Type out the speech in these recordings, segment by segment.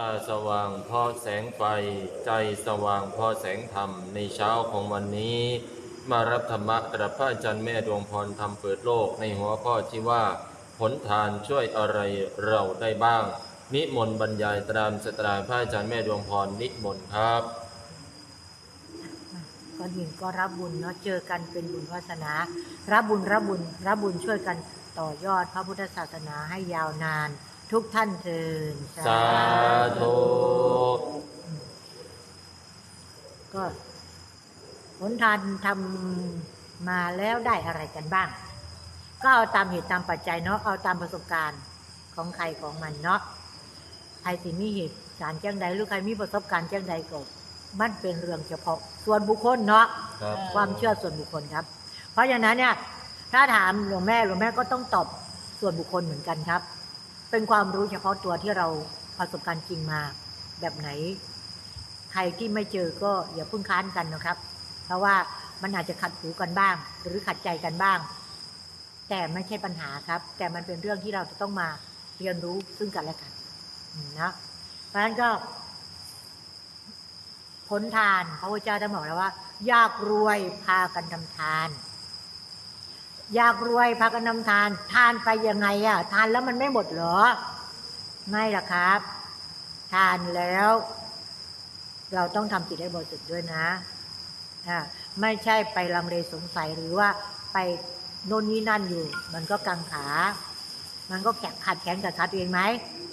ตาสว่างเพราะแสงไฟ ใจสว่างเพราะแสงธรรม ในเช้าของวันนี้ มารับธรรมะกระพระอาจารย์แม่ดวงพรธรรมเปิดโลกในหัวข้อที่ว่าผลทานช่วยอะไรเราได้บ้าง นิมนต์บรรยายตามสตราพระอาจารย์แม่ดวงพรนิมนต์ครับก่อนอื่นก็รับบุญเนาะเจอกันเป็นบุญวาสนา รับบุญรับบุญรับบุญช่วยกันต่อยอดพระพุทธศาสนาให้ยาวนาน ทุกท่านเทินสาธุก็ผลทานทำมาแล้วได้อะไรกันบ้าง ก็เอาตามเหตุตามปัจจัยเนาะเอาตามประสบการณ์ของใครของมันเนาะใครสิมีเหตุการณ์จ้งใดหรือใครมีประสบการณ์จ้งใดก็มันเป็นเรื่องเฉพาะส่วนบุคคลเนาะครับความเชื่อส่วนบุคคลครับ เพราะฉะนั้นเนี่ยถ้าถามหลวงแม่หลวงแม่ก็ต้องตอบส่วนบุคคลเหมือนกันครับ เป็นความรู้เฉพาะตัวที่เราประสบการณ์จริงมาแบบไหน ใครที่ไม่เจอก็อย่าพิ่งค้านกันนะครับ เพราะว่ามันอาจจะขัดหูกันบ้าง หรือขัดใจกันบ้าง แต่ไม่ใช่ปัญหาครับ แต่มันเป็นเรื่องที่เราจะต้องมาเรียนรู้ซึ่งกันและกันนะเพราะฉะนั้นก็ผลทานพระพุทธเจ้าท่านบอกแล้วว่า ยากรวยพากันทำทาน อยากรวยพากันทำทาน ทานไปยังไงอะทานแล้วมันไม่หมดเหรอ ไม่ล่ะครับ ทานแล้ว เราต้องทำจิตให้บริสุทธิ์ด้วยนะอ่าไม่ใช่ไปลังเลสงสัยหรือว่าไปโน่นนี่นั่นอยู่ มันก็กังขา มันก็แข็งขัดแข็งกับขาตัวเองไหม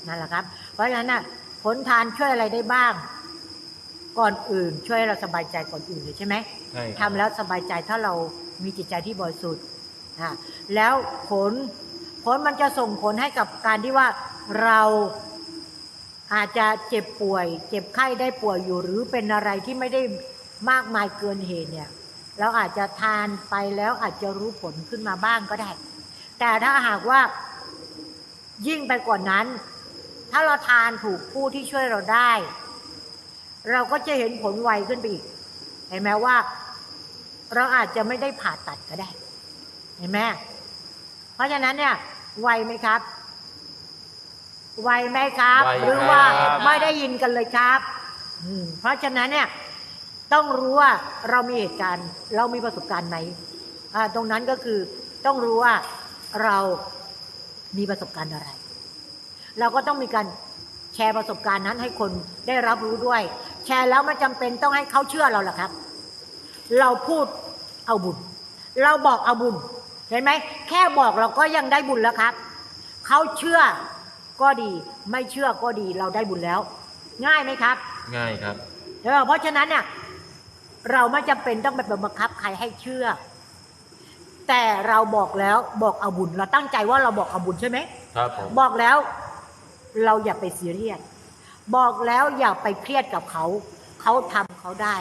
นั่นแหละครับ เพราะฉะนั้นน่ะผลทานช่วยอะไรได้บ้าง ก่อนอื่นช่วยให้เราสบายใจก่อนอื่นเลยใช่ไหมใช่ครับทำแล้วสบายใจถ้าเรามีจิตใจที่บริสุทธิ์ อะแล้วผลผลมันจะส่งผลให้กับการที่ว่าเราอาจจะเจ็บป่วย เจ็บไข้ได้ป่วยอยู่ หรือเป็นอะไรที่ไม่ได้มากมายเกินเหตุเนี่ย เราอาจจะทานไปแล้วอาจจะรู้ผลขึ้นมาบ้างก็ได้ แต่ถ้าหากว่ายิ่งไปกว่านั้น ถ้าเราทานถูกผู้ที่ช่วยเราได้ เราก็จะเห็นผลไวขึ้นไปอีกเห็นไหมว่า เราอาจจะไม่ได้ผ่าตัดก็ได้ เห็นไหมเพราะฉะนั้นเนี่ยไวไหมครับ ไวไหมครับ ไวครับ หรือว่าไม่ได้ยินกันเลยครับอืมเพราะฉะนั้นเนี่ย ต้องรู้ว่าเรามีเหตุการณ์ เรามีประสบการณ์ไหมอ่าตรงนั้นก็คือต้องรู้ว่าเรามีประสบการณ์อะไร เราก็ต้องมีการแชร์ประสบการณ์นั้นให้คนได้รับรู้ด้วย แชร์แล้วไม่จำเป็นต้องให้เขาเชื่อเราหรอกครับ เราพูดเอาบุญ เราบอกเอาบุญ เห็นไหมแค่บอกเราก็ยังได้บุญแล้วครับเขาเชื่อก็ดี ไม่เชื่อก็ดีเราได้บุญแล้ว ง่ายไหมครับ ง่ายครับเออเพราะฉะนั้นเนี่ยเราไม่จำเป็นต้องไปบังคับใครให้เชื่อ แต่เราบอกแล้วบอกเอาบุญ เราตั้งใจว่าเราบอกเอาบุญใช่ไหมครับผมบอกแล้วเราอย่าไปซีเรียสบอกแล้วอย่าไปเครียดกับเขา เขาทำเขาได้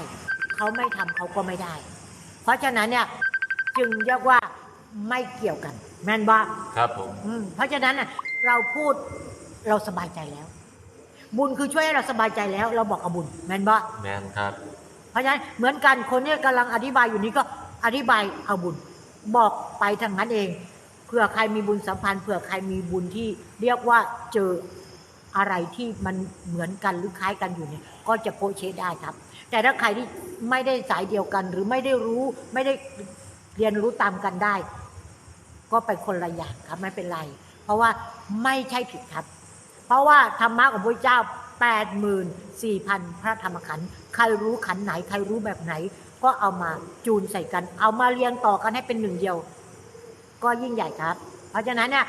เขาไม่ทำเขาก็ไม่ได้ เพราะฉะนั้นเนี่ยจึงเรียกว่า ไม่เกี่ยวกัน แม่นบ่ครับผมอืมเพราะฉะนั้นน่ะเราพูดเราสบายใจแล้ว บุญคือช่วยให้เราสบายใจแล้ว เราบอกเอาบุญ แม่นบ่แมนครับ เพราะฉะนั้นเหมือนกันคนที่กำลังอธิบายอยู่นี้ก็อธิบายเอาบุญ บอกไปทางนั้นเองเผื่อใครมีบุญสัมพันธ์เผื่อใครมีบุญที่เรียกว่าเจออะไรที่มันเหมือนกันหรือคล้ายกันอยู่เนี่ย ก็จะโพเชได้ครับ แต่ถ้าใครที่ไม่ได้สายเดียวกัน หรือไม่ได้รู้ไม่ได้เรียนรู้ตามกันได้ ก็ไปคนละอย่างครับไม่เป็นไร เพราะว่าไม่ใช่ผิดครับ เพราะว่าธรรมะของพระเจ้า 84,000 พระธรรมขันธ์ใครรู้ขันไหน ใครรู้แบบไหน ก็เอามาจูนใส่กัน เอามาเรียงต่อกันให้เป็นหนึ่งเดียว ก็ยิ่งใหญ่ครับ เพราะฉะนั้นเนี่ย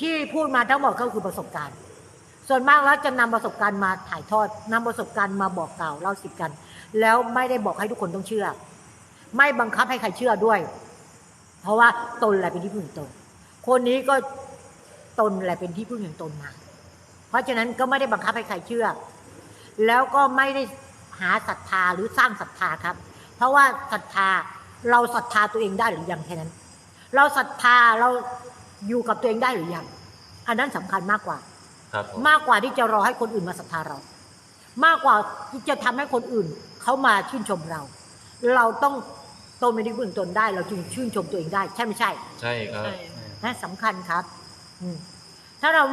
ที่พูดมาทั้งหมดก็คือประสบการณ์ ส่วนมากแล้วจะนำประสบการณ์มาถ่ายทอดนำประสบการณ์มาบอกกล่าวเล่าสิบกัน แล้วไม่ได้บอกให้ทุกคนต้องเชื่อ ไม่บังคับให้ใครเชื่อด้วย เพราะว่าตนแหละเป็นที่พึ่งแห่งตน คนนี้ก็ตนแหละเป็นที่พึ่งแห่งตนมา เพราะฉะนั้นก็ไม่ได้บังคับให้ใครเชื่อ แล้วก็ไม่ได้หาศรัทธาหรือสร้างศรัทธาครับ เพราะว่าศรัทธาเราศรัทธาตัวเองได้หรือยังแค่นั้น เราศรัทธาเราอยู่กับตัวเองได้หรือยัง อันนั้นสำคัญมากกว่า ครับผมมากกว่าที่จะรอให้คนอื่นมาศรัทธาเรา มากกว่าที่จะทำให้คนอื่นเขามาชื่นชมเรา เราต้อง ตนเป็นที่พึ่งตนได้ เราจึงชื่นชมตัวเองได้ ใช่ไม่ใช่ใช่ครับ นะสำคัญครับอืมถ้าเรา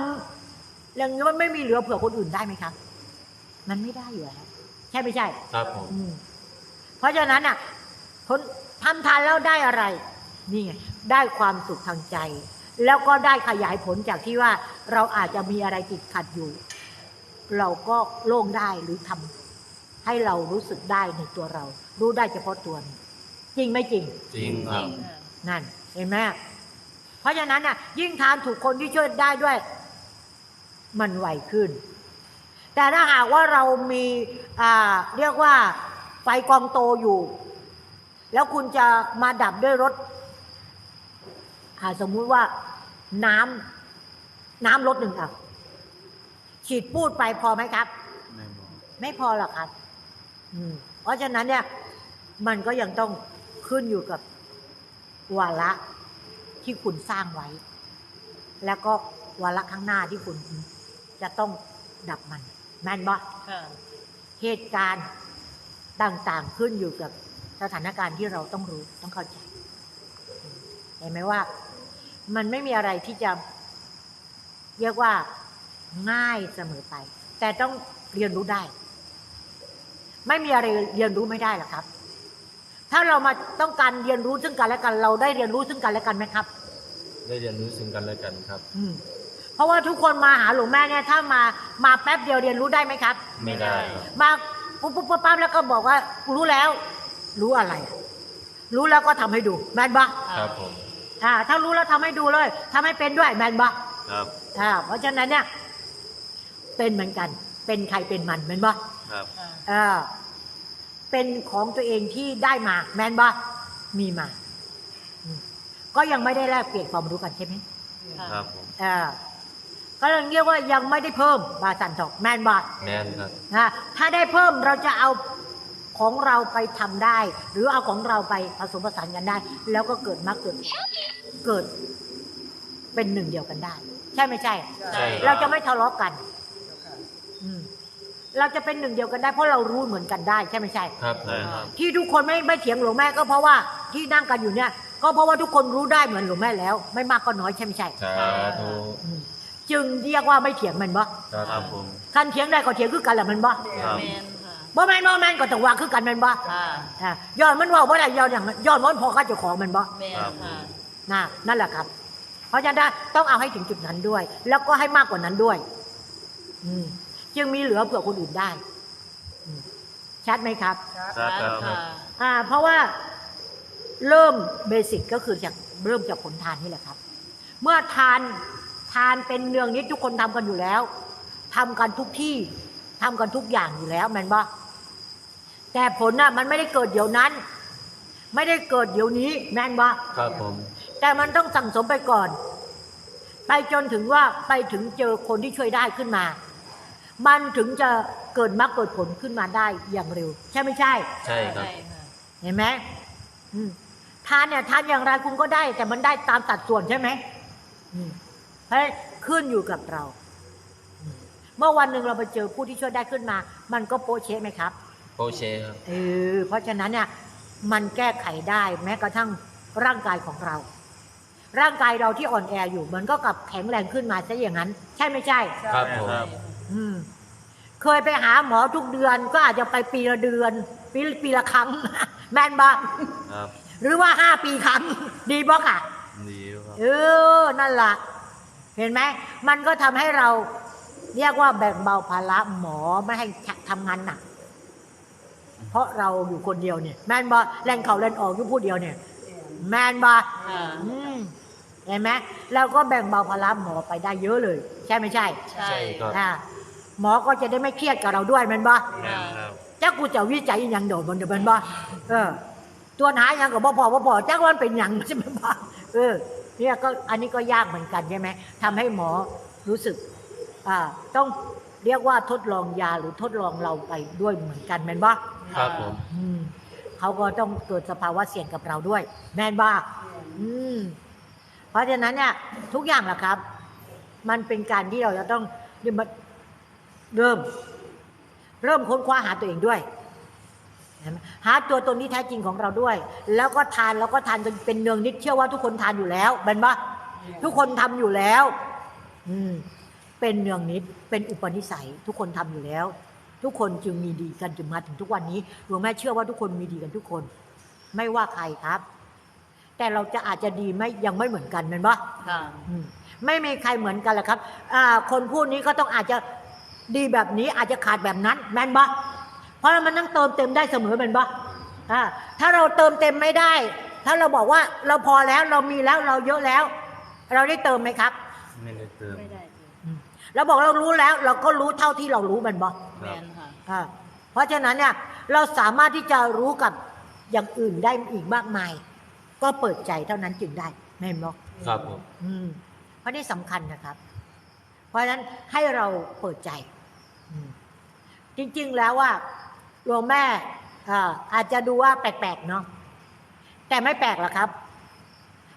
อย่างนี้มันไม่มีเหลือเผื่อคนอื่นได้ไหมครับ มันไม่ได้อยู่แล้วใช่ไม่ใช่ ครับผมอืมเพราะฉะนั้นอะคนทำทานแล้วได้อะไร นี่ไงได้ความสุขทางใจ แล้วก็ได้ขยายผลจากที่ว่าเราอาจจะมีอะไรติดขัดอยู่ เราก็โล่งได้หรือทำให้เรารู้สึกได้ในตัวเรา รู้ได้เฉพาะตัวนี้ จริงไม่จริง จริงครับนั่นเห็นไหมเพราะฉะนั้นน่ะ ยิ่งทานถูกคนที่ช่วยได้ด้วย มันไวขึ้น แต่ถ้าหากว่าเรามีอ่าเรียกว่าไฟกองโตอยู่ แล้วคุณจะมาดับด้วยรถอ่าสมมุติว่าน้ำน้ำรถหนึ่งอะฉีดพูดไปพอไหมครับ ไม่บอกไม่พอหรอกครับอืมเพราะฉะนั้นเนี่ย มันก็ยังต้อง ขึ้นอยู่กับวาระที่คุณสร้างไว้ แล้วก็วาระข้างหน้าที่คุณจะต้องดับมัน แม่นบ่ค่ะเหตุการณ์ต่างๆขึ้นอยู่กับสถานการณ์ที่เราต้องรู้ต้องเข้าใจ เห็นไหมว่า มันไม่มีอะไรที่จะเรียกว่าง่ายเสมอไป แต่ต้องเรียนรู้ได้ ไม่มีอะไรเรียนรู้ไม่ได้หรอกครับ ถ้าเรามาต้องการเรียนรู้ซึ่งกันและกัน เราได้เรียนรู้ซึ่งกันและกันไหมครับ ได้เรียนรู้ซึ่งกันและกันครับ อืมเพราะว่าทุกคนมาหาหลวงแม่เนี่ยถ้ามามาแป๊บเดียวเรียนรู้ได้ไหมครับ ไม่ได้ครับมาปุ๊บปุ๊บปุ๊บปั๊บแล้วก็บอกว่ารู้แล้ว รู้อะไรอะรู้แล้วก็ทำให้ดูแมนบะครับผมอ่า ถ้ารู้แล้วทำให้ดูเลยทำให้เป็นด้วยแมนบะครับอ่าเพราะฉะนั้นเนี่ยเป็นเหมือนกัน เป็นใครเป็นมันแมนบะครับค่ะเออ เป็นของตัวเองที่ได้มา แมนบะมีมาอืมก็ยังไม่ได้แลกเปลี่ยนความรู้กันใช่ไหมค่ะครับผมเออก็เลยเรียกว่ายังไม่ได้เพิ่มบาสันตอกแมนบะแมนครับนะถ้าได้เพิ่มเราจะเอาของเราไปทำได้ หรือเอาของเราไปผสมผสานกันได้ แล้วก็เกิดมรรคเกิดผลเกิดเป็นหนึ่งเดียวกันได้ ใช่ไม่ใช่ใช่คเรารับจะไม่ทะเลาะกันอืม เราจะเป็นหนึ่งเดียวกันได้เพราะเรารู้เหมือนกันได้ใช่ไม่ใช่ครับผใช่มครับที่ทุกคนไม่ไม่เถียงหลวงแม่ก็เพราะว่าที่นั่งกันอยู่เนี่ย ก็เพราะว่าทุกคนรู้ได้เหมือนหลวงแม่แล้ว ไม่มากก็น้อยใช่ไม่ใช่สาธุอืมจึงเรียกว่าไม่เถียงมันบ่ครับผมคันเถียงได้ก็เถียงคือกันแหละมันบ่ครับแมนค่ะบ่แม่นบ่แม่นก็ต้องว่าคือกันแม่นบ่ค่ะอะย้อนมันเว่าบ่ได้ย้อนอย่างนั้นย้อนมันพอเขาเจ้าของแมันบ่แมนค่ะน่ะนั่นแหละครับ เพราะฉะนั้นต้องเอาให้ถึงจุดนั้นด้วย แล้วก็ให้มากกว่านั้นด้วย อืม จึงมีเหลือเผื่อคนอื่นได้อืมชัดไหมครับชัดครับค่ะอ่า เพราะว่าเริ่มเบสิกก็คือจากเริ่มจากผลทานนี่แหละครับ เมื่อทานทานเป็นเนืองนิดทุกคนทำกันอยู่แล้วทำกันทุกที่ทำกันทุกอย่างอยู่แล้วแมนบ่แต่ผลน่ะมันไม่ได้เกิดเดี๋ยวนั้น ไม่ได้เกิดเดี๋ยวนี้แมนบ่ครับผมแต่มันต้องสั่งสมไปก่อน ไปจนถึงว่าไปถึงเจอคนที่ช่วยได้ขึ้นมา มันถึงจะเกิดมรรคเกิดผลขึ้นมาได้อย่างเร็ว ใช่ไม่ใช่ ใช่ครับใช่ค่ะเห็นไหมอืมทานเนี่ยทานอย่างไรคุณก็ได้ แต่มันได้ตามสัดส่วนใช่ไหมอืมเพราะฉะนั้นขึ้นอยู่กับเราอืมเมื่อวันหนึ่งเราไปเจอผู้ที่ช่วยได้ขึ้นมา มันก็โปะเชะไหมครับ โปเช่ครับเออเพราะฉะนั้นเนี่ยมันแก้ไขได้แม้กระทั่งร่างกายของเรา ร่างกายเราที่อ่อนแออยู่มันก็กลับแข็งแรงขึ้นมาซะอย่างนั้น ใช่ไม่ใช่ ครับผมครับอืม เคยไปหาหมอทุกเดือน ก็อาจจะไปปีละเดือน ปีปีละครั้ง แม่นบ้างครับ หรือว่าห้าปีครั้ง ดีบ้อะ ดีครับ เออ นั่นล่ะ เห็นไหม มันก็ทำให้เราเรียกว่าแบ่งเบาภาระหมอไม่ให้ทำงานหนัก เพราะเราอยู่คนเดียวเนี่ย แมนบอแล่นเขาเล่นออกอยู่ผู้เดียวเนี่ย แมนบอค่ะอืมเห็นไหมเราก็แบ่งเบาภาระหมอไปได้เยอะเลย ใช่ไม่ใช่ ใช่ใช่ครับอ่า หมอก็จะได้ไม่เครียดกับเราด้วยแมันบอแม่นครับจ้ากูจะวิจัยอหย่างโดดบนเดี๋ยวมันบ่เออ ตัวหาอหย่างกับบ่พอบ่พอจ้าวันเป็นหยังใช่ไหมบ่เออเนี่ยก็อันนี้ก็ยากเหมือนกันใช่ไหมทำให้หมอรู้สึกอ่าต้องเรียกว่าทดลองยาหรือทดลองเราไปด้วยเหมือนกันแม่นบ่ครับผมอืมเขาก็ต้องเกิดสภาวะเสี่ยงกับเราด้วย แม่นบ่อืมเพราะฉะนั้นเนี่ยทุกอย่างแหละครับ มันเป็นการที่เราจะต้อง เริ่ม เริ่มค้นคว้าหาตัวเองด้วยเห็นไหมหาตัวตนที่แท้จริงของเราด้วย แล้วก็ทานแล้วก็ทานจนเป็นเนืองนิดเชื่อว่าทุกคนทานอยู่แล้วเป็นปะทุกคนทำอยู่แล้ว อืม เป็นเนืองนิดเป็นอุปนิสัย ทุกคนทำอยู่แล้ว ทุกคนจึงมีดีกันจนมาถึงทุกวันนี้หลวงแม่เชื่อว่าทุกคนมีดีกันทุกคน ไม่ว่าใครครับ แต่เราจะอาจจะดีไม่ยังไม่เหมือนกันแมันปะค่ะอืมไม่มีใครเหมือนกันแหละครับอ่าคนพูดนี้ก็ต้องอาจจะ ดีแบบนี้อาจจะขาดแบบนั้นแม่นปะเพราะมันต้องเติมเต็มได้เสมอแม่นปะอ่าถ้าเราเติมเต็มไม่ได้ ถ้าเราบอกว่าเราพอแล้วเรามีแล้วเราเยอะแล้ว เราได้เติมไหมครับ ไม่ได้เติมไม่ได้เราบอกเรารู้แล้ว เราก็รู้เท่าที่เรารู้แมันปะแมนค่ะอ่าเพราะฉะนั้นเนี่ยเราสามารถที่จะรู้กับอย่างอื่นได้อีกมากมาย ก็เปิดใจเท่านั้นจึงได้แม่นบอกครับผมอืมเพราะนี่สำคัญนะครับ เพราะฉะนั้นให้เราเปิดใจอืม จริง ๆ แล้วว่าหลวงแม่อ่าอาจจะดูว่าแปลกๆเนาะแต่ไม่แปลกหรอกครับ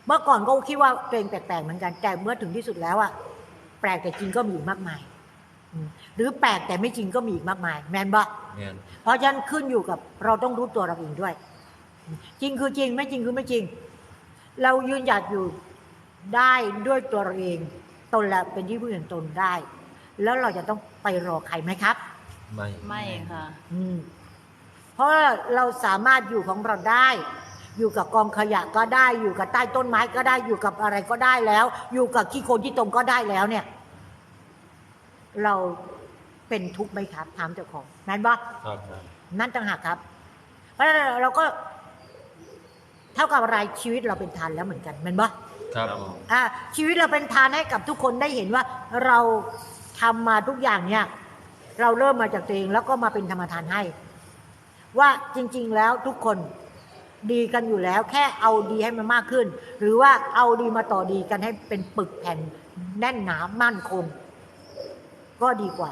เมื่อก่อนก็คิดว่าตัวเองแปลกๆเหมือนกัน แต่เมื่อถึงที่สุดแล้วอะแปลกแต่จริงก็มีอีกมากมายอืมหรือแปลกแต่ไม่จริงก็มีอีกมากมาย แมนบะแม่นเพราะฉะนั้นขึ้นอยู่กับเราต้องรู้ตัวเราเองด้วย จริงคือจริง ไม่จริงคือไม่จริง เรายืนหยัดอยู่ได้ด้วยตัวเราเอง ตนละเป็นที่พึ่งแห่งตนได้ แล้วเราจะต้องไปรอใครไหมครับ ไม่ไม่ค่ะ อืมเพราะเราสามารถอยู่ของเราได้ อยู่กับกองขยะก็ได้ อยู่กับใต้ต้นไม้ก็ได้อยู่กับอะไรก็ได้แล้ว อยู่กับขี้โคลนที่ตมก็ได้แล้วเนี่ย เราเป็นทุกข์ไหมครับถามเจ้าของนั่นปะครับครับนั่นต่างหากครับ เพราะฉะนั้นเราก็เท่ากับอะไรชีวิตเราเป็นทานแล้วเหมือนกันแมันปะครับผมอ่าชีวิตเราเป็นทานให้กับทุกคนได้เห็นว่าเรา ทำมาทุกอย่างเนี่ยเราเริ่มมาจากตัวเองแล้วก็มาเป็นธรรมทานให้ ว่าจริง ๆ แล้วทุกคนดีกันอยู่แล้ว แค่เอาดีให้มันมากขึ้น หรือว่าเอาดีมาต่อดีกันให้เป็นปึกแผ่นแน่นหนามั่นคง ก็ดีกว่า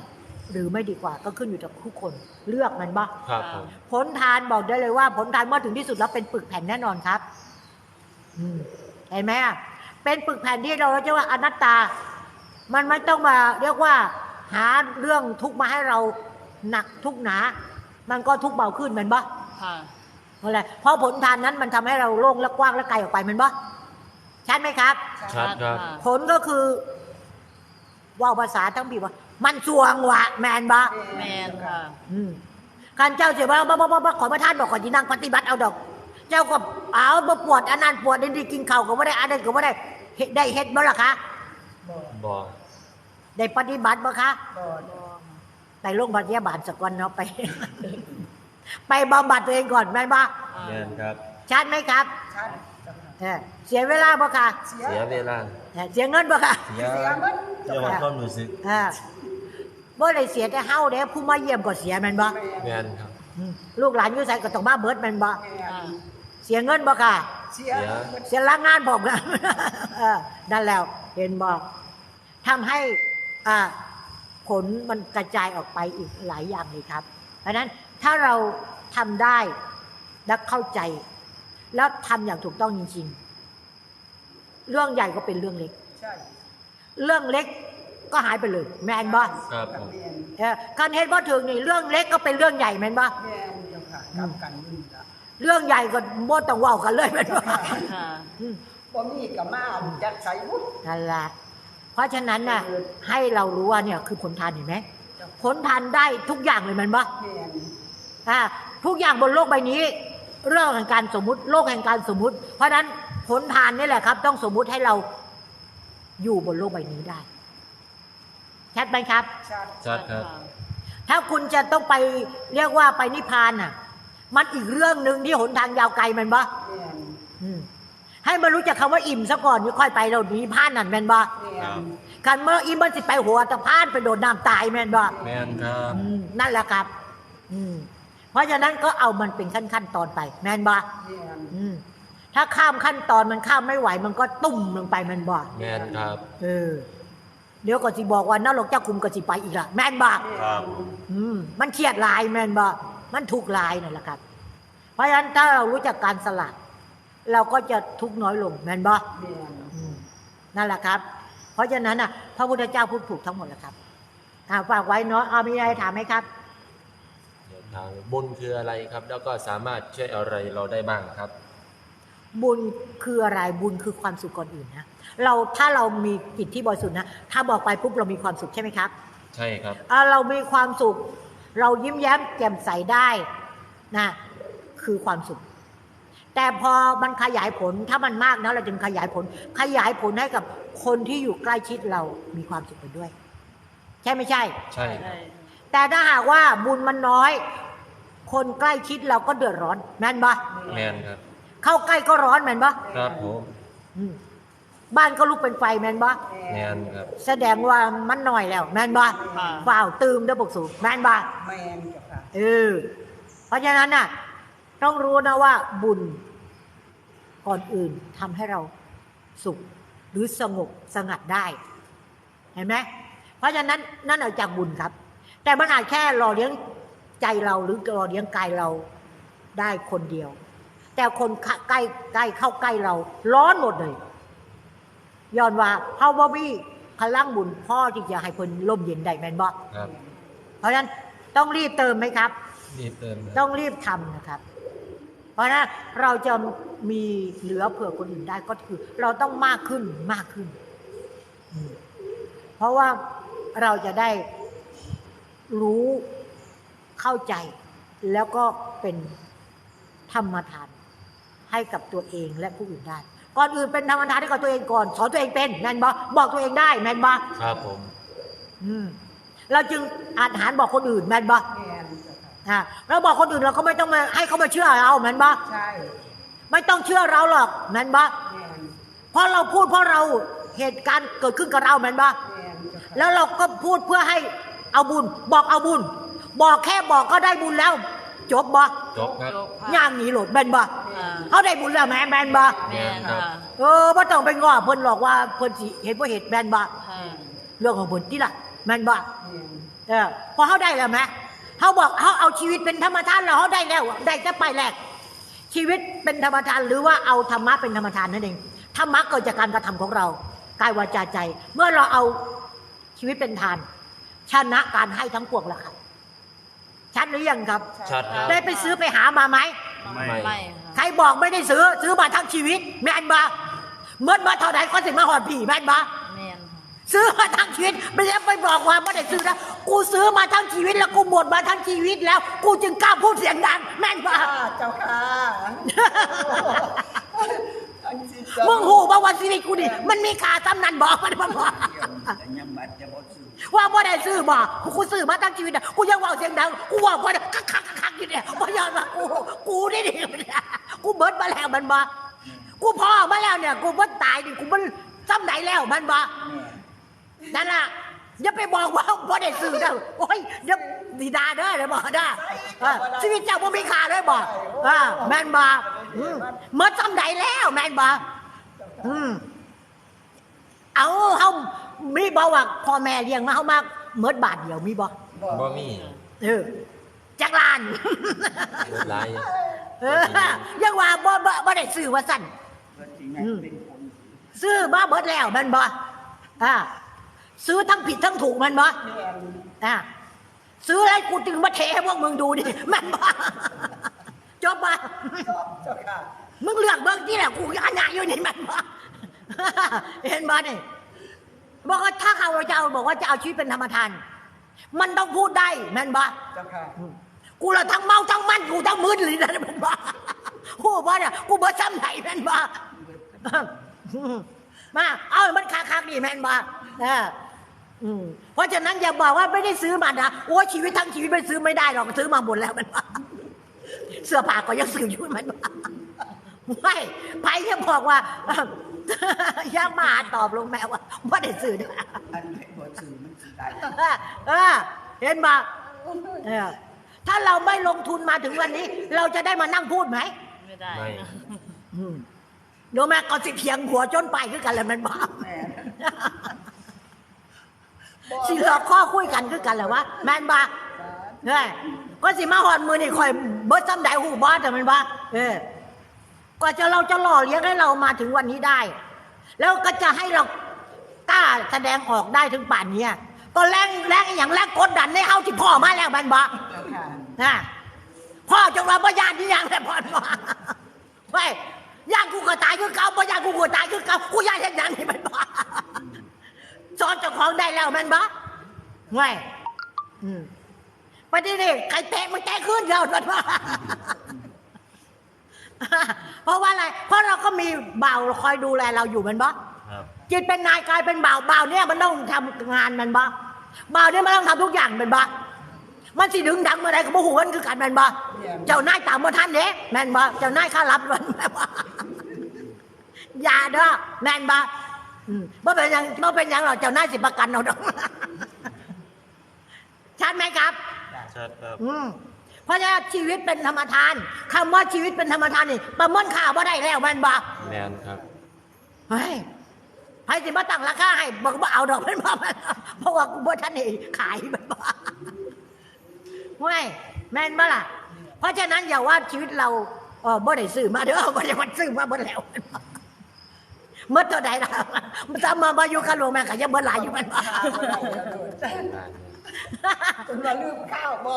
หรือไม่ดีกว่าก็ขึ้นอยู่กับทุกคนเลือกมันบ้าครับผมผลทานบอกได้เลยว่า ผลทานเมื่อถึงที่สุดแล้วเป็นปึกแผ่นแน่นอนครับอืมเห็นไหมอะเป็นปึกแผ่นที่เราเรียกว่าอนัตตา มันไม่ต้องมาเรียกว่าหาเรื่องทุกข์มาให้เราหนักทุกข์หนา มันก็ทุกข์เบาขึ้นเหมือนบ่ค่ะอะไรเพราะผลทานนั้นมันทำให้เราโล่งและกว้างและไกลออกไปเหมือนบ่ชัดไหมครับ ชัดครับผลก็คือว่าวภาษาทั้งปีว่ามันสวงวะแมนบ่แมนค่ะอืมการเจ้าเสียบ้าบ้าบ้าบ้าขอพระท่านบอกก่อนที่นั่งปฏิบัติเอาดอก เจ้าก็เอาบ่ปวดอันนั้นปวดนี่ดีกินข้าวก็ไม่ได้อันนั้นก็ไม่ได้เฮ็ดได้เฮ็ดบ่ล่ะคะ บอได้ปฏิบัติบ่คะบ่ไปโรงพยาบาลสักวันเนาะไป ไปบำบัดตัวเองก่อนแม่นบ่แม่นครับชัดไหมครับเออเสียเวลาบ่คะเสียเวลาเออเสียเงินบ่คะเสียเสียความรู้สึกเออบ่ได้เสียแต่เฮาเด้ผู้มาเยี่ยมก็เสียแม่นบ่แม่นครับอืมลูกหลานอยู่ไสก็ต้องมาเบิดแม่นบ่ค่ะเสียเงินบ่ค่ะ เสียเสียเสียล้างงานผมนะเออนั่นแล้วเห็นบอกทำให้อ่าผลมันกระจายออกไปอีกหลายอย่างเลยครับ เพราะฉะนั้นถ้าเราทำได้และเข้าใจ แล้วทำอย่างถูกต้องจริงๆ เรื่องใหญ่ก็เป็นเรื่องเล็กใช่เรื่องเล็กก็หายไปเลยแมนบอครับผมแมนเออการเห็นว่าถึงนี่เรื่องเล็กก็เป็นเรื่องใหญ่แมนบอแมนเจ้าค่ะกลับกันนี่ละ เรื่องใหญ่ก็บ่ต้องเว่ากันเลยแมนบอค่ะอืมบ่มีกับมาจัดใส่วุ้นนั่นแหละเพราะฉะนั้นน่ะให้เรารู้ว่าเนี่ยคือผลทานเห็นไหมผลทานได้ทุกอย่างเลยมันปะแมนอ่าทุกอย่างบนโลกใบนี้ เรื่องแห่งการสมมุติ โลกแห่งการสมมุติ เพราะฉะนั้นผลทานนี่แหละครับ ต้องสมมุติให้เราอยู่บนโลกใบนี้ได้ชัดไหมครับชัดชัดครับ ถ้าคุณจะต้องไปเรียกว่าไปนิพพานน่ะ มันอีกเรื่องหนึ่งที่หนทางยาวไกลมันปะแมนอืมให้มันรู้จักคำว่าอิ่มซะก่อนนี่ค่อยไปเรานิพพานนั่นแม่นบ่แมครันบกันเมื่ออิ่มมันสิไปหัวตะพานไปโดดน้ำตายแม่นบ่แม่นครับอืมนั่นแหละครับอืมเพราะฉะนั้นก็เอามันเป็นขั้นขั้นๆตอนไป แม่นบ่แมนอืมถ้าข้ามขั้นตอนมันข้ามไม่ไหว มันก็ตุ่มลงไปแม่นบ่แม่นครับ เออเดี๋ยวก็สิบอกว่านรกเจ้าคุมก็สิไปอีกละแม่นบ่ครับ อืมมันเครียดหลายแม่นบ่ มันถูกข์หลายนั่นแหละครับ เพราะฉะนั้นถ้าเรารู้จักการสละเราก็จะทุกข์น้อยลงแม่นบ่แมนอืมนั่นแหละครับ เพราะฉะนั้นน่ะ พระพุทธเจ้าพูดถูกทั้งหมดแล้วครับอ่าฝากไว้เนาะเอามีอะไรถามไหมครับเดี๋ยวทางบุญคืออะไรครับ แล้วก็สามารถช่วยอะไรเราได้บ้างครับ บุญคืออะไรบุญคือความสุขก่อนอื่นนะเราถ้าเรามีจิตที่บริสุทธิ์นะถ้าบอกไปปุ๊บเรามีความสุขใช่ไหมครับ ใช่ครับอ่าเรามีความสุข เรายิ้มแย้มแจ่มใสได้นะคือความสุข แต่พอมันขยายผลถ้ามันมากนะเราจึงขยายผล ขยายผลให้กับคนที่อยู่ใกล้ชิดเรามีความสุขไปด้วย ใช่ไม่ใช่ ใช่ครับแต่ถ้าหากว่าบุญมันน้อย คนใกล้ชิดเราก็เดือดร้อนแม่นปะแมนครับ เข้าใกล้ก็ร้อนแม่นปะครับผมอืม บ้านก็ลุกเป็นไฟแม่นปะแมนครับแสดงว่ามันหน่อยแล้วแม่นปะค่ะเปล่าตืมเด้อปกสูแม่นปะแมนเจ้าค่ะเออเพราะฉะนั้นน่ะ ต้องรู้นะว่าบุญก่อนอื่นทำให้เราสุขหรือสงบสงัดได้ เห็นไหมเพราะฉะนั้นนั่นเอาจากบุญครับ แต่มันอาจแค่หล่อเลี้ยงใจเราหรือหล่อเลี้ยงกายเราได้คนเดียว แต่คนใกล้ใกล้เข้าใกล้เรา ร้อนหมดเลย ย้อนว่าเฮาบ่มีพลังบุญพ่อที่จะให้คนล่มเย็นได้แม่นบ่ครับ เพราะฉะนั้นต้องรีบเติมไหมครับ รีบเติมครับต้องรีบทำนะครับ เพราะฉะนั้นเราจะมีเหลือเผื่อคนอื่นได้ก็คือ เราต้องมากขึ้นมากขึ้นอืมเพราะว่าเราจะได้รู้เข้าใจ แล้วก็เป็นธรรมทาน ให้กับตัวเองและผู้อื่นได้ ก่อนอื่นเป็นธรรมทานให้กับตัวเองก่อนสอนตัวเองเป็นแมนบอบอกตัวเองได้แมนบอครับผมอืมเราจึงอาหารบอกคนอื่นแมนบอแมนเจ้าค่ะอะเราบอกคนอื่นเราก็ไม่ต้องมาให้เขามาเชื่อเราแมนบอใช่ไม่ต้องเชื่อเราหรอกแมนบอแมนเพราะเราพูดเพราะเราเหตุการณ์เกิดขึ้นกับเราแมนบอแมนเจ้าค่ะแล้วเราก็พูดเพื่อให้เอาบุญ บอกเอาบุญ บอกแค่บอกก็ได้บุญแล้ว จบบอจบครับจบค่ะย่างหนีโหลดแมนบออ่าเขาได้บุญแล้วแมนแมนบอแม่นค่ะเออไม่ต้องไปง้อเพิ่นหรอกว่าเพิ่นสิเห็นว่าเหตุแมนบอค่ะเรื่องของเพิ่นที่ละแมนบอแมนเออพอเขาได้แล้วไหมเขาบอกเขาเอาชีวิตเป็นธรรมทานแล้วเขาได้แล้วได้แค่ไปแรกชีวิตเป็นธรรมทานหรือว่าเอาธรรมะเป็นธรรมทานนั่นเองธรรมะเกิดจากการกระทำของเรากายวาจาใจ เมื่อเราเอาชีวิตเป็นทาน ชนะการให้ทั้งปวงแล้วครับ ชัดหรือยังครับ ชัดครับได้ไปซื้อไปหามาไหมไม่ไม่ใครค่ะบอกไม่ได้ซื้อซื้อมาทั้งชีวิต แม่นบาเมื่อมาเท่าไหร่ก็สิมาหอดผีแม่นบาแม่นค่ะซื้อมาทั้งชีวิตไม่ได้ไปบอกว่าไม่ได้ซื้อนะกูซื้อมาทั้งชีวิตแล้วกูหมดมาทั้งชีวิตแล้ว กูจึงกล้าพูดเสียงดังแม่นปะค่ะเจ้าค่ะอันสิเจ้ามึงหูว่าวันชีวิตกูนี่มันมีค่าซ้ำนันบอกมันมาบ อกแต่ยังบัดจะบ่ซื้อว่าบ่ได้ซื้อบอกกูซื้อมาทั้งชีวิตอะกูยังว่าเสียงดังกูว่าบ่ได้คักคักคักคักอยู่เนี่ยบ่ยอมว่ากูกูนี่นี่กูเบิดมาแล้วมันบ่กูพอมาแล้วเนี่ย กูบ่ตายดิกูมันซ้ำไหนแล้วมันบ่แม่นั่นล่ะอย่าไปบอกว่าบ่ได้ซื้อเด้อโอ้ยเดี๋ยวดีดาเด้อเดี๋ยวบอกเด้อชีวิตเจ้าบ่มีค่าเลยบอกอ่าแม่นบ่อืมหมดซ้ำใดแล้วแม่นบ่อืมเอาเฮา มีบ่ว่าพ่อแม่เลี้ยงมาเฮามาหมดบาทเดียวมีบ่บ่มีเออจักล้านเบิดหลายเออยังว่าบ่บ่บ่ได้ซื้อว่าสั่นเพิ่นสิแม่นเป็นคนซื้อมาเบิดแล้วแมันบ่อ่าซื้อทั้งผิดทั้งถูกแมันบ่แม่นอะซื้ออะไรกูจึงมาเทให้พวกมึงดูดิแมันบ้าจบปะชอบเจ้าค่ะมึงเลือกเบิ่งที่แหละกูอันหนาอยู่นี่แมันบ้าเห็นบ้านี่ บอกว่าถ้าเขาจะเอาบอกว่าจะเอาชีวิตเป็นธรรมทาน มันต้องพูดได้แม่นบ้าเจ้าค่ะ กูละทั้งเมาทั้งมันกูทั้งมึนเลยนะแม่นบ้าโอ้บ้าเนี่ยกูบ่ซ้ำไหนแม่นบ้ามาเอามันคาคักนี่แม่นบ้าเอออืมเพราะฉะนั้นอย่าบอกว่าไม่ได้ซื้อมานะโอ้ยชีวิตทั้งชีวิตไม่ซื้อไม่ได้หรอกซื้อมาหมดแล้วมันว่าเสื้อผ้าก็ยังซื้ออยู่มันว่า ไม่ไปยังบอกว่ายังมาหาตอบลงแม่ว่าไม่ได้ซื้อนะอันให้บ่ซื้อมันสิได้เออเห็นมาเออถ้าเราไม่ลงทุนมาถึงวันนี้ เราจะได้มานั่งพูดไหมไม่ได้ไม่อืมโนแม่ก็สิเพียงหัวจนไปคือกันแหล้วมันบ้าแม่นสิหลอกข้อคุยกันคือกันแหละวะแม่นบ้าเฮ้ยก็สิมาหอดมือนี่คอยเบิดซ้ำใดหูบอสแต่มันว่าเออ กว่าจะเราจะหล่อเลี้ยงให้เรามาถึงวันนี้ได้ แล้วก็จะให้เรากล้าแสดงออกได้ถึงป่านเนี้ยก็แรงแรงอหย่างแรงกดดันในเฮาที่พ่อมาแล้วมันบอเจ้าค่ะนะพ่อจงรับว่าญาติที่ยังแต่พ่อมาเฮ้ยย่างกูก็ตายคือเก่าบ่ย่างกูก็ตายคือเก่ากูย่างเช่นอย่างนี้มันบอสอนเจ้าของได้แล้วมันบอเฮ้ยอืมไปไปที่นี่ใครแตะมันแตะขึ้นเราแบบว่า เพราะว่าอะไร เพราะเราก็มีบ่าวคอยดูแลเราอยู่แมันบ่ครับจิตเป็นนายกายเป็นบ่าวบ่าวเนี่ยมันต้องทำงานแมันบ่บ่าวเนี่ยมันต้องทำทุกอย่างแมันบ่มันสิดึงดังเมื่อไรก็บ่หูกันคือกันแมันบ่เจ้านายตามมาท่านเด้แม่นบ่เจ้านายข้ารับมันแม่นบ่อย่าเด้อแม่นบ่อืมบ่เป็นหยังบ่เป็นหยังหรอกเจ้านายสิประกันเอาดอกชัดไหมครับชัดครับอืม เพราะฉะนั้นชีวิตเป็นธรรมทานคำว่าชีวิตเป็นธรรมทานนี่ประเมินค่าบ่ได้แล้วแมันบ่แมนครับเฮ้ยใครสิมาตั้งราคาให้บอกว่าเอาดอกมันบ่มันเพราะว่ากูบ่ทันได้ขายมันบ่ไม่แม่นบ่ล่ะ เพราะฉะนั้นอย่าว่าชีวิตเราเออบ่ได้ซื้อมาเด้อบ่ได้มันซื้อมาเบ่แล้วเมื่อตัวใดล่ะมันทำมาบ่อยู่กับหลวงแม่ก็ยังบ่หลายอยู่มันบ่ จนมาลืมข้าวบ่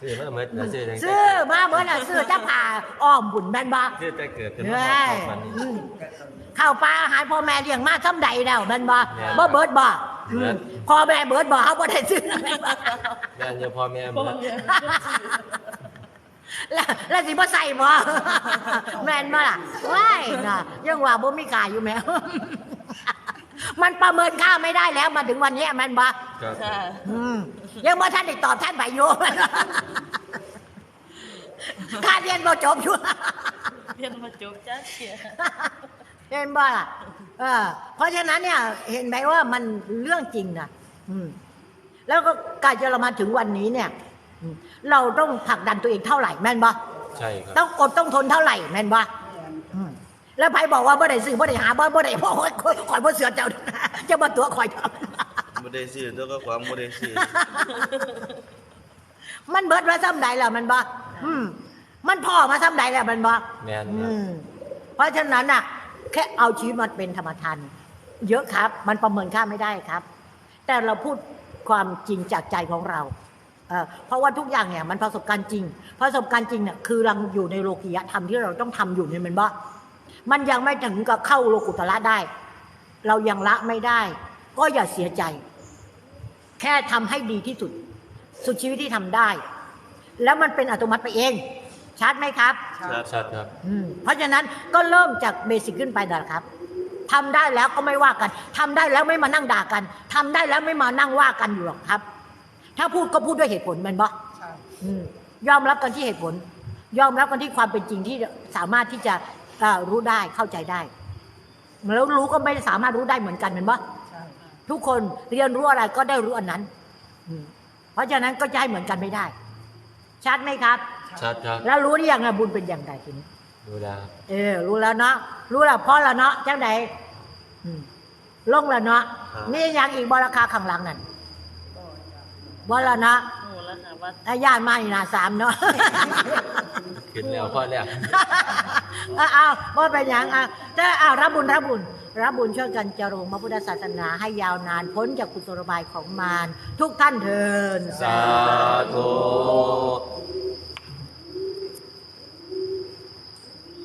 ซื้อมาเหมือนจะซื้อจังซื้อมาเมื่อน่ะซื้อจะผ่าอ้อมบุญแม่นบ่ซื้อแต่เกิดขึ้นเฮ้มายขอบมันนี่อืมข้าวปลาอาหารพ่อแม่เลี้ยงมาซ้ำใดแล้วแม่นบ่แม่นบ่เบิดบ่อืเบิมดพ่อแม่เบิดบ่เฮาบ่ได้ซื้อแม่นบ่แม่นอยู่พ่อแม่เหมือนแล้วแล้วสิบ่ใส่บ่แม่นบ่ล่ะว้ายน่ะยังว่าบ่มีกายอยู่แม่ มันประเมินค่าไม่ได้แล้วมาถึงวันนี้แม่นบ่ครับค่ะอืมยังบ่ทันได้ตอบท่านไปอยู่ค่าเรียนบ่จบอยู่เรียนมาจบจ้าเขียเห็นบ่ล่ะเออเพราะฉะนั้นเนี่ย เห็นไหมว่ามันเรื่องจริงนะอืม แล้วก็การจะเรามาถึงวันนี้เนี่ยอืมเราต้องผลักดันตัวเองเท่าไหร่แม่นบ่ใช่ครับต้องอดต้องทนเท่าไหร่แม่นบ่อืม แล้วไผบอกว่าบ่ได้ซื้อบ่ได้หาบ่บ่ได้พ่อข่อยบ่เสือเจ้าจะมาตัวข่อยบ่ได้ซื้อตัวก็ความบ่ได้ซื้อมันเบิดมาซ้ำใดแล้วมันบ่อืมมันพ่อมาซ้ำใดแล้วมันบ่แม่นคอืรับมเพราะฉะนั้นน่ะ แค่เอาชีวิตมันเป็นธรรมทานเยอะครับ มันประเมินค่าไม่ได้ครับ แต่เราพูดความจริงจากใจของเราเอ่อเพราะว่าทุกอย่างเนี่ยมันประสบการณ์จริง ประสบการณ์จริงเนี่ยคือเราอยู่ในโลกียธรรมที่เราต้องทำอยู่เนี่ยมันบ่ มันยังไม่ถึงกับเข้าโลกุตละได้ เรายังละไม่ได้ ก็อย่าเสียใจ แค่ทำให้ดีที่สุด สุดชีวิตที่ทำได้ แล้วมันเป็นอัตโนมัติไปเอง ชัดไหมครับชัดชัดครับอืมเพราะฉะนั้นก็เริ่มจากเบสิกขึ้นไปนะครับทำได้แล้วก็ไม่ว่ากันทำได้แล้วไม่มานั่งด่ากันทำได้แล้วไม่มานั่งว่ากันอยู่หรอกครับ ถ้าพูดก็พูดด้วยเหตุผลแมันบ่ใช่อืมยอมรับกันที่เหตุผล ยอมรับกันที่ความเป็นจริงที่สามารถที่จะเอ่อ รู้ได้เข้าใจได้แล้วรู้ก็ไม่สามารถรู้ได้เหมือนกันแมันบ่ใช่ทุกคนเรียนรู้อะไรก็ได้รู้อันนั้นอืมเพราะฉะนั้นก็จะให้เหมือนกันไม่ได้ ชัดไหมครับ ชัดครับ แล้วรู้หรือยังอะบุญเป็นอย่างไรทีนี้ดูแล้วเออ รู้แล้วเนาะรู้แล้วพอแล้วเนาะจังใดอืมลงแล้วเนาะนี่ยังอีกบราคาข้างหลังนั่นบละเนาะหนูแล้วค่ะว่าอาญาติมาอีกนะสามเนาะ ขึ้นแล้วพ่อแล้วอ้าวอ้าวว่าเป็นอย่างอะถ้าอ้าวรับบุญรับบุญรับบุญช่วยกันจรงพระพุทธศาสนาให้ยาวนานพ้นจากกุศโลบายของมารทุกท่านเถินสาธุ